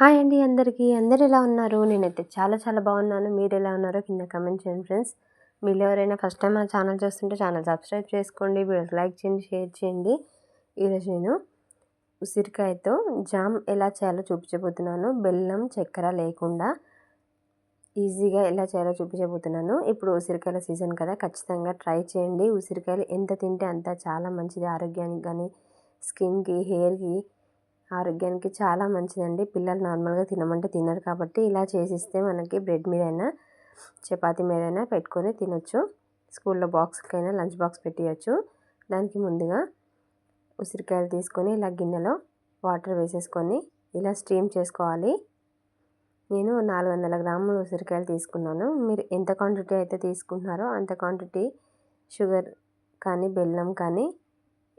Hi అండి అందరికీ. అందరు ఎలా ఉన్నారు? నేనైతే చాలా చాలా బాగున్నాను. మీరు ఎలా ఉన్నారో కింద కమెంట్ చేయండి ఫ్రెండ్స్. మీరు ఎవరైనా ఫస్ట్ టైం ఆ ఛానల్ చూస్తుంటే ఛానల్ సబ్స్క్రైబ్ చేసుకోండి. వీడియోస్ లైక్ చేయండి షేర్ చేయండి. ఈరోజు నేను ఉసిరికాయతో జామ్ ఎలా చేయాలో చూపించబోతున్నాను. బెల్లం చక్కెర లేకుండా ఈజీగా ఎలా చేయాలో చూపించబోతున్నాను. ఇప్పుడు ఉసిరికాయల సీజన్ కదా ఖచ్చితంగా ట్రై చేయండి. ఉసిరికాయలు ఎంత తింటే అంత చాలా మంచిది. ఆరోగ్యానికి కానీ స్కిన్కి హెయిర్కి ఆరోగ్యానికి చాలా మంచిదండి. పిల్లలు నార్మల్గా తినమంటే తినరు కాబట్టి ఇలా చేసిస్తే మనకి బ్రెడ్ మీదైనా చపాతీ మీదైనా పెట్టుకొని తినొచ్చు. స్కూల్లో బాక్స్కైనా లంచ్ బాక్స్ పెట్టియచ్చు. దానికి ముందుగా ఉసిరికాయలు తీసుకొని ఇలా గిన్నెలో వాటర్ వేసేసుకొని ఇలా స్టీమ్ చేసుకోవాలి. నేను నాలుగు వందల గ్రాములు ఉసిరికాయలు తీసుకున్నాను. మీరు ఎంత క్వాంటిటీ అయితే తీసుకుంటున్నారో అంత క్వాంటిటీ షుగర్ కానీ బెల్లం కానీ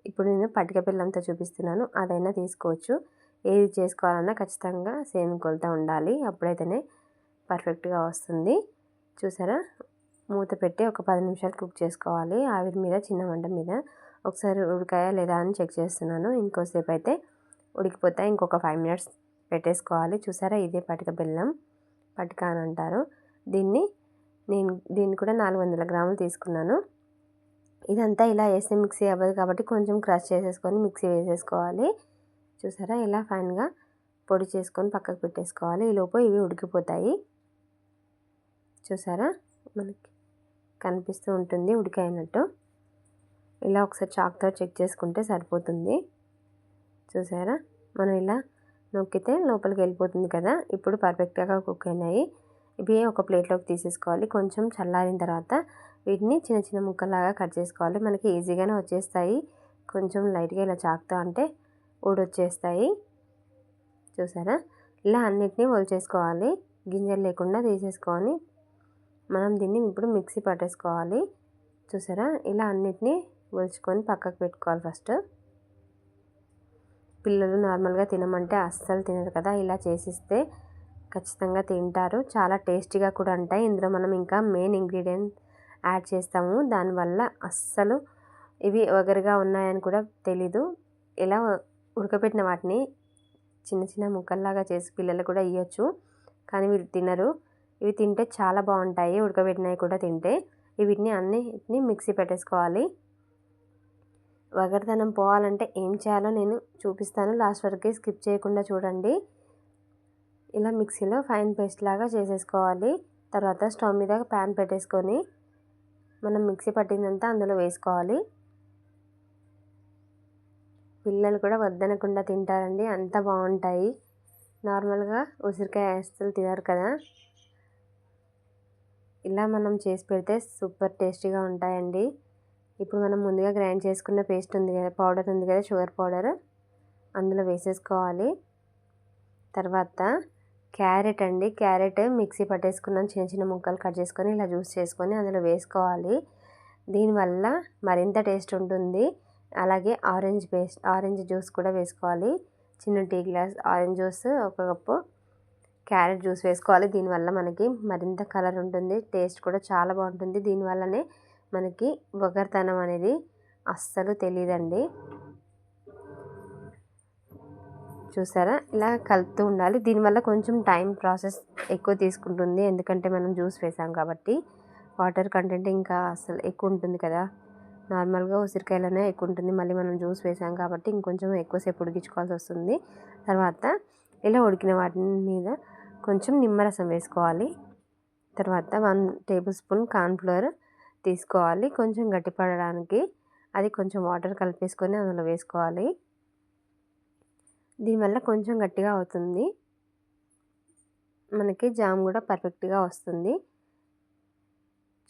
ఇప్పుడు నేను పటిక బెల్లంతో చూపిస్తున్నాను. అదైనా తీసుకోవచ్చు. ఏది చేసుకోవాలన్నా ఖచ్చితంగా సేమ్ కొలత ఉండాలి. అప్పుడైతేనే పర్ఫెక్ట్గా వస్తుంది. చూసారా? మూత పెట్టి ఒక పది నిమిషాలు కుక్ చేసుకోవాలి. ఆవిరి మీద చిన్న మంట మీద. ఒకసారి ఉడికాయా లేదా అని చెక్ చేస్తున్నాను. ఇంకోసేపు అయితే ఉడికిపోతే ఇంకొక ఫైవ్ మినిట్స్ పెట్టేసుకోవాలి. చూసారా? ఇదే పటిక బెల్లం. పటిక అని అంటారు. దీన్ని నేను దీన్ని కూడా నాలుగు వందల గ్రాములు తీసుకున్నాను. ఇదంతా ఇలా వేస్తే మిక్సీ అవ్వదు కాబట్టి కొంచెం క్రష్ చేసేసుకొని మిక్సీ వేసేసుకోవాలి. చూసారా? ఇలా ఫైన్గా పొడి చేసుకొని పక్కకు పెట్టేసుకోవాలి. ఈలోపు ఇవి ఉడికిపోతాయి. చూసారా? మనకి కనిపిస్తూ ఉంటుంది ఉడికైనట్టు. ఇలా ఒకసారి చాక్తో చెక్ చేసుకుంటే సరిపోతుంది. చూసారా? మనం ఇలా నొక్కితే లోపలికి వెళ్ళిపోతుంది కదా? ఇప్పుడు పర్ఫెక్ట్గా కుక్ అయినాయి. ఇవి ఒక ప్లేట్లోకి తీసేసుకోవాలి. కొంచెం చల్లారిన తర్వాత వీటిని చిన్న చిన్న ముక్కలాగా కట్ చేసుకోవాలి. మనకి ఈజీగానే వచ్చేస్తాయి. కొంచెం లైట్గా ఇలా చాకుతా అంటే ఊడొచ్చేస్తాయి. చూసారా? ఇలా అన్నిటినీ ఒలిచేసుకోవాలి గింజలు లేకుండా తీసేసుకొని మనం దీన్ని ఇప్పుడు మిక్సీ పట్టేసుకోవాలి. చూసారా? ఇలా అన్నిటినీ ఒలుచుకొని పక్కకు పెట్టుకోవాలి ఫస్ట్. పిల్లలు నార్మల్గా తినమంటే అస్సలు తినరు కదా? ఇలా చేసిస్తే ఖచ్చితంగా తింటారు. చాలా టేస్టీగా కూడా ఉంటాయి. ఇందులో మనం ఇంకా మెయిన్ ఇంగ్రీడియంట్ యాడ్ చేస్తాము. దానివల్ల అస్సలు ఇవి ఒగరుగా ఉన్నాయని కూడా తెలీదు. ఇలా ఉడకబెట్టిన వాటిని చిన్న చిన్న ముక్కల్లాగా చేసి పిల్లలు కూడా ఇవ్వచ్చు కానీ వీళ్ళు తినరు. ఇవి తింటే చాలా బాగుంటాయి. ఉడకబెట్టినవి కూడా తింటే. వీటిని అన్నిటిని మిక్సీ పెట్టేసుకోవాలి. వగరదనం పోవాలంటే ఏం చేయాలో నేను చూపిస్తాను. లాస్ట్ వరకు స్కిప్ చేయకుండా చూడండి. ఇలా మిక్సీలో ఫైన్ పేస్ట్ లాగా చేసేసుకోవాలి. తర్వాత స్టవ్ మీద ప్యాన్ పెట్టేసుకొని మనం మిక్సీ పట్టిందంతా అందులో వేసుకోవాలి. పిల్లలు కూడా వద్దనకుండా తింటారండి. అంత బాగుంటాయి. నార్మల్గా ఉసిరికాయ అస్సలు తినరు కదా. ఇలా మనం చేసి పెడితే సూపర్ టేస్టీగా ఉంటాయండి. ఇప్పుడు మనం ముందుగా గ్రైండ్ చేసుకున్న పేస్ట్ ఉంది కదా పౌడర్ ఉంది కదా షుగర్ పౌడర్. అందులో వేసేసుకోవాలి. తర్వాత క్యారెట్ అండి. క్యారెట్ మిక్సీ పట్టేసుకున్నాను. చిన్న చిన్న ముక్కలు కట్ చేసుకొని ఇలా జ్యూస్ చేసుకొని అందులో వేసుకోవాలి. దీనివల్ల మరింత టేస్ట్ ఉంటుంది. అలాగే ఆరెంజ్ పేస్ట్ ఆరెంజ్ జ్యూస్ కూడా వేసుకోవాలి. చిన్న టీ గ్లాస్ ఆరెంజ్ జ్యూస్ ఒక కప్పు క్యారెట్ జ్యూస్ వేసుకోవాలి. దీనివల్ల మనకి మరింత కలర్ ఉంటుంది. టేస్ట్ కూడా చాలా బాగుంటుంది. దీనివల్లనే మనకి ఒగరతనం అనేది అస్సలు తెలియదండి చూసారా? ఇలా కలుపుతూ ఉండాలి. దీనివల్ల కొంచెం టైం ప్రాసెస్ ఎక్కువ తీసుకుంటుంది. ఎందుకంటే మనం జ్యూస్ వేసాం కాబట్టి వాటర్ కంటెంట్ ఇంకా అసలు ఎక్కువ ఉంటుంది కదా. నార్మల్గా ఉసిరికాయలోనే ఎక్కువ ఉంటుంది. మళ్ళీ మనం జ్యూస్ వేసాం కాబట్టి ఇంకొంచెం ఎక్కువసేపు ఉడికించుకోవాల్సి వస్తుంది. తర్వాత ఇలా ఉడికిన వాటి మీద కొంచెం నిమ్మరసం వేసుకోవాలి. తర్వాత వన్ టేబుల్ స్పూన్ కార్న్ఫ్లోర్ తీసుకోవాలి. కొంచెం గట్టిపడడానికి అది కొంచెం వాటర్ కలిపేసుకొని అందులో వేసుకోవాలి. దీనివల్ల కొంచెం గట్టిగా అవుతుంది. మనకి జామ్ కూడా పర్ఫెక్ట్గా వస్తుంది.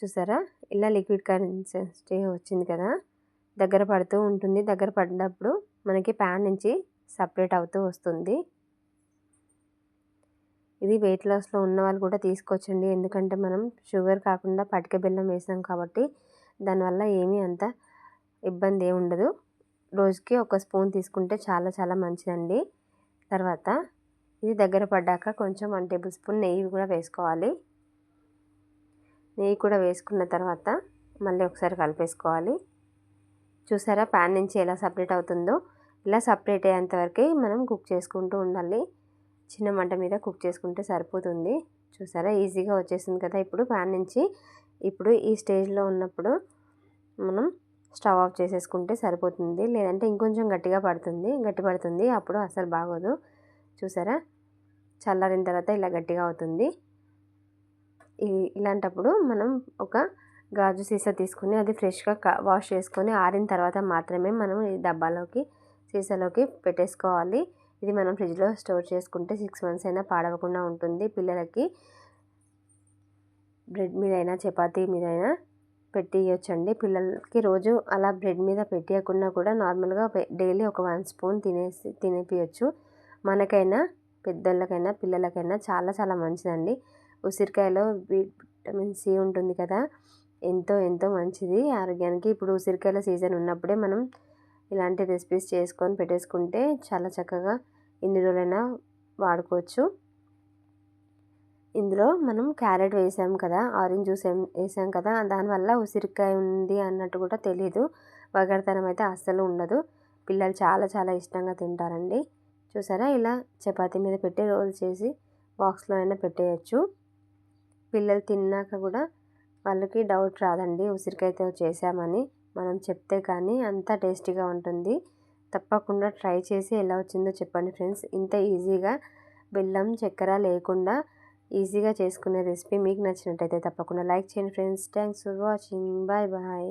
చూసారా? ఇలా లిక్విడ్ కన్సిస్టెన్సీ వచ్చింది కదా? దగ్గర పడుతూ ఉంటుంది. దగ్గర పడినప్పుడు మనకి ప్యాన్ నుంచి సపరేట్ అవుతూ వస్తుంది. ఇది వెయిట్ లాస్లో ఉన్న వాళ్ళు కూడా తీసుకొచ్చండి ఎందుకంటే మనం షుగర్ కాకుండా పటిక బెల్లం వేసాం కాబట్టి దానివల్ల ఏమీ అంత ఇబ్బంది ఉండదు. రోజుకి ఒక స్పూన్ తీసుకుంటే చాలా చాలా మంచిదండి. తర్వాత ఇది దగ్గర పడ్డాక కొంచెం వన్ టేబుల్ స్పూన్ నెయ్యి కూడా వేసుకోవాలి. నెయ్యి కూడా వేసుకున్న తర్వాత మళ్ళీ ఒకసారి కలిపేసుకోవాలి. చూసారా ప్యాన్ నుంచి ఎలా సపరేట్ అవుతుందో? ఇలా సపరేట్ అయ్యేంత వరకు మనం కుక్ చేసుకుంటూ ఉండాలి. చిన్న మంట మీద కుక్ చేసుకుంటే సరిపోతుంది. చూసారా ఈజీగా వచ్చేసింది కదా ఇప్పుడు ప్యాన్ నుంచి. ఇప్పుడు ఈ స్టేజ్లో ఉన్నప్పుడు మనం స్టవ్ ఆఫ్ చేసేసుకుంటే సరిపోతుంది. లేదంటే ఇంకొంచెం గట్టిగా పడుతుంది. గట్టి పడుతుంది. అప్పుడు అసలు బాగోదు. చూసారా? చల్లారిన తర్వాత ఇలా గట్టిగా అవుతుంది. ఇలాంటప్పుడు మనం ఒక గాజు సీసా తీసుకుని అది ఫ్రెష్గా వాష్ చేసుకొని ఆరిన తర్వాత మాత్రమే మనం ఈ డబ్బాలోకి సీసాలోకి పెట్టేసుకోవాలి. ఇది మనం ఫ్రిడ్జ్లో స్టోర్ చేసుకుంటే సిక్స్ మంత్స్ అయినా పాడవకుండా ఉంటుంది. పిల్లలకి బ్రెడ్ మీద అయినా చపాతీ మీద అయినా పెట్టియొచ్చండి పిల్లలకి రోజు అలా బ్రెడ్ మీద పెట్టియకుండా కూడా నార్మల్గా డైలీ ఒక వన్ స్పూన్ తినేసి తినిపించచ్చు మనకైనా పెద్దోళ్ళకైనా పిల్లలకైనా చాలా చాలా మంచిదండి. ఉసిరికాయలో విటమిన్ సి ఉంటుంది కదా ఎంతో ఎంతో మంచిది. ఆరోగ్యానికి ఇప్పుడు ఉసిరికాయల సీజన్ ఉన్నప్పుడే మనం ఇలాంటి రెసిపీస్ చేసుకొని పెట్టేసుకుంటే చాలా చక్కగా ఎన్ని రోజులైనా వాడుకోవచ్చు. ఇందులో మనం క్యారెట్ వేసాం కదా ఆరెంజ్ జ్యూస్ వేసాం కదా దానివల్ల ఉసిరికాయ ఉంది అన్నట్టు కూడా తెలీదు. వగరతనం అయితే అస్సలు ఉండదు. పిల్లలు చాలా చాలా ఇష్టంగా తింటారండి. చూసారా? ఇలా చపాతీ మీద పెట్టి రోల్ చేసి బాక్స్లో అయినా పెట్టేయచ్చు. పిల్లలు తిన్నాక కూడా వాళ్ళకి డౌట్ రాదండి ఉసిరికాయతో చేసామని మనం చెప్తే కానీ అంత టేస్టీగా ఉంటుంది. తప్పకుండా ట్రై చేసి ఎలా వచ్చిందో చెప్పండి ఫ్రెండ్స్. ఇంత ఈజీగా బెల్లం చక్కెర లేకుండా ఈజీగా చేసుకునే రెసిపీ మీకు నచ్చినట్టయితే తప్పకుండా లైక్ చేయండి friends. Thanks for watching. Bye bye.